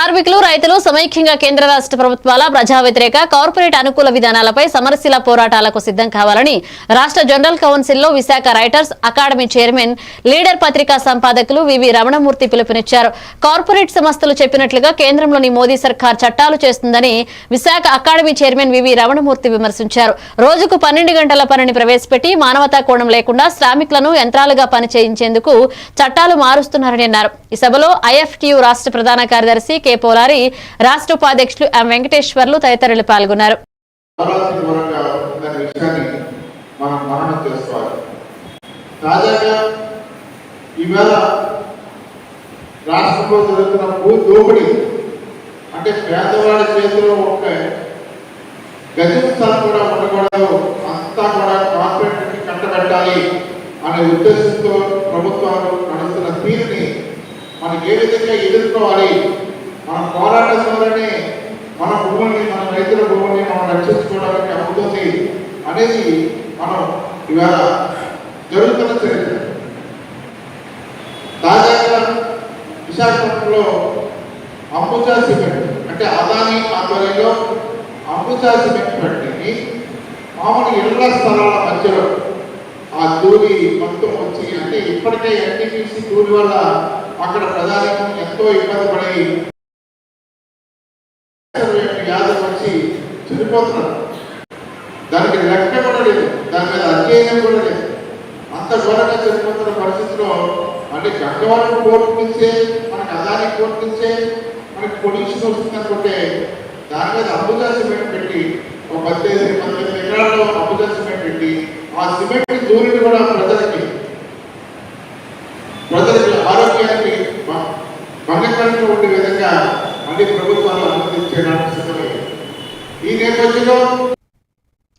కార్మికులు రైతులు సమైక్యంగా కేంద్ర రాష్ట్ర ప్రభుత్వాల ప్రజా వ్యతిరేక కార్పొరేట్ అనుకూల విధానాలపై సమరశీల పోరాటాలకు సిద్ధం కావాలని రాష్ట్ర జనరల్ కౌన్సిల్లో Visakha writers academy chairman leader పత్రికా సంపాదకులు వివి రమణమూర్తి పిలుపునిచ్చారు. కార్పొరేట్ సంస్థలు చెప్పినట్లుగా కేంద్రంలోని మోదీ సర్కార్ చట్టాలు చేస్తుందని Visakha academy chairman VV Ramanamurthy విమర్శించారు. రోజుకు పన్నెండు గంటల పనిని ప్రవేశపెట్టి మానవతా కోణం లేకుండా శ్రామికులను యంత్రాలుగా పనిచేయించేందుకు చట్టాలు మారుస్తున్నారని అన్నారు. ఈ సభలో ఐఎఫ్టియు రాష్ట్ర ప్రధాన కార్యదర్శి కె పోలారి రాష్ట్ర ఉపాధ్యక్షులు ఎం వెంకటేశ్వర్లు తదితరులు పాల్గొన్నారు. రాష్ట్రంలో జరుగుతున్న భూ దోపిడీ అంటే పేదవాడి చేతిలో ఒక గజం స్థలం కూడా ఉండకూడదు అంతా కూడా కార్పొరేట్కి కట్టబెట్టాలి అనే ఉద్దేశంతో ప్రభుత్వాలు నడుస్తున్న తీరుని మనకి ఏ విధంగా ఎదుర్కోవాలి మన పోరాటం వల్లనే మన భూముల్ని మన రైతుల భూముల్ని మనం రక్షించుకోవడానికి అవుతుంది అనేది మనం ఇవాళ జరుగుతున్న చరిత్ర. తాజాగా విశాఖపట్నంలో అంబుజా సిమెంట్ అంటే అదాని ఆధ్వర్యంలో అంబుజా సిమెంట్ ఫ్యాక్టరీని మామూలు ఇళ్ళ స్థలాల మధ్యలో ఆ దూరి మొత్తం వచ్చి అంటే ఇప్పటికే ఎన్టీపీసీ దూరి వల్ల అక్కడ ప్రధానికం ఎంతో ఇబ్బంది పడి వ్యాధులు వచ్చి చనిపోతున్నారు దానికి లెక్క కూడా లేదు దాని మీద అధ్యయనం కూడా లేదు అంత ఘోరంగా చనిపోతున్న పరిస్థితిలో అంటే గంగవరం కోర్టు నుంచే మనకి అదాని కోర్టు నుంచే మనకి పొల్యూషన్ వస్తుంది అనుకుంటే దాని మీద అంబుజా సిమెంట్ పెట్టి ఒక పద్దెనిమిది పద్దెనిమిది ఎకరాల్లో అంబుజా సిమెంట్ పెట్టి ఆ సిమెంట్ దూరిని కూడా ప్రజలకి ప్రజలకి ఆరోగ్యానికి భంగకరంగా ఉండే విధంగా మళ్ళీ ప్రభుత్వాలు ಮುಖ್ಯ ನಾಯಕರು ಈಗ